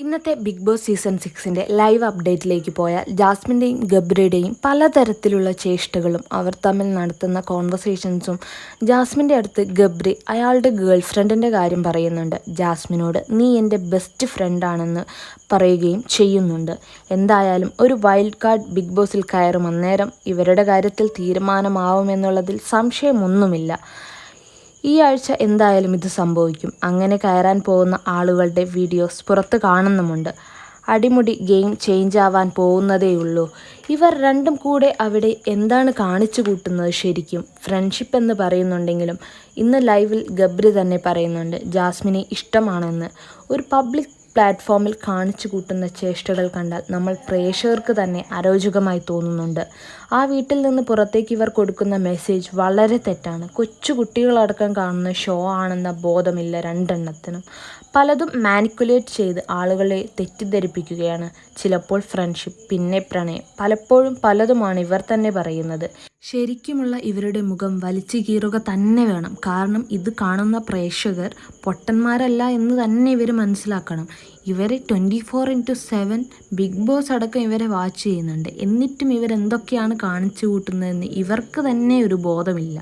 ഇന്നത്തെ big Boss season സിക്സിന്റെ live അപ്ഡേറ്റിലേക്ക് പോയാൽ ജാസ്മിന്റെയും ഗബ്രിയുടെയും പലതരത്തിലുള്ള ചേഷ്ടകളും അവർ തമ്മിൽ നടത്തുന്ന കോൺവെർസേഷൻസും ജാസ്മിന്റെ അടുത്ത് ഗബ്രി അയാളുടെ ഗേൾ ഫ്രണ്ടിന്റെ കാര്യം പറയുന്നുണ്ട്. ജാസ്മിനോട് നീ എന്റെ ബെസ്റ്റ് ഫ്രണ്ടാണെന്ന് പറയുകയും ചെയ്യുന്നുണ്ട്. എന്തായാലും ഒരു വൈൽഡ് കാർഡ് ബിഗ് ബോസിൽ കയറും. അന്നേരം ഇവരുടെ കാര്യത്തിൽ തീരുമാനമാവുമെന്നുള്ളതിൽ സംശയമൊന്നുമില്ല. ഈ ആഴ്ച എന്തായാലും ഇത് സംഭവിക്കും. അങ്ങനെ കയറാൻ പോകുന്ന ആളുകളുടെ വീഡിയോസ് പുറത്ത് കാണുന്നുമുണ്ട്. അടിമുടി ഗെയിം ചേഞ്ച് ആവാൻ പോകുന്നതേയുള്ളൂ. ഇവർ രണ്ടും കൂടെ അവിടെ എന്താണ് കാണിച്ചു കൂട്ടുന്നത് ശരിക്കും? ഫ്രണ്ട്ഷിപ്പ് എന്ന് പറയുന്നുണ്ടെങ്കിലും ഇന്ന് ലൈവിൽ ഗബ്രി തന്നെ പറയുന്നുണ്ട് ജാസ്മിനെ ഇഷ്ടമാണെന്ന്. ഒരു പബ്ലിക് പ്ലാറ്റ്ഫോമിൽ കാണിച്ചു കൂട്ടുന്ന ചേഷ്ടകൾ കണ്ടാൽ നമ്മൾ പ്രേക്ഷകർക്ക് തന്നെ അരോചകമായി തോന്നുന്നുണ്ട്. ആ വീട്ടിൽ നിന്ന് പുറത്തേക്ക് ഇവർ കൊടുക്കുന്ന മെസ്സേജ് വളരെ തെറ്റാണ്. കൊച്ചു കുട്ടികളടക്കം കാണുന്ന ഷോ ആണെന്ന ബോധമില്ല രണ്ടെണ്ണത്തിനും. പലതും മാനിക്കുലേറ്റ് ചെയ്ത് ആളുകളെ തെറ്റിദ്ധരിപ്പിക്കുകയാണ്. ചിലപ്പോൾ ഫ്രണ്ട്ഷിപ്പ് പിന്നെ പ്രണയം. പലപ്പോഴും പലതുമാണ് ഇവർ തന്നെ പറയുന്നത്. ശരിക്കുമുള്ള ഇവരുടെ മുഖം വലിച്ചു കീറുക തന്നെ വേണം. കാരണം ഇത് കാണുന്ന പ്രേക്ഷകർ പൊട്ടന്മാരല്ല എന്ന് തന്നെ ഇവർ മനസ്സിലാക്കണം. ഇവരെ twenty four into seven Bigg Boss അടക്കം ഇവരെ വാച്ച് ചെയ്യുന്നുണ്ട്. എന്നിട്ടും ഇവരെന്തൊക്കെയാണ് കാണിച്ചു കൂട്ടുന്നതെന്ന് ഇവർക്ക് തന്നെ ഒരു ബോധമില്ല.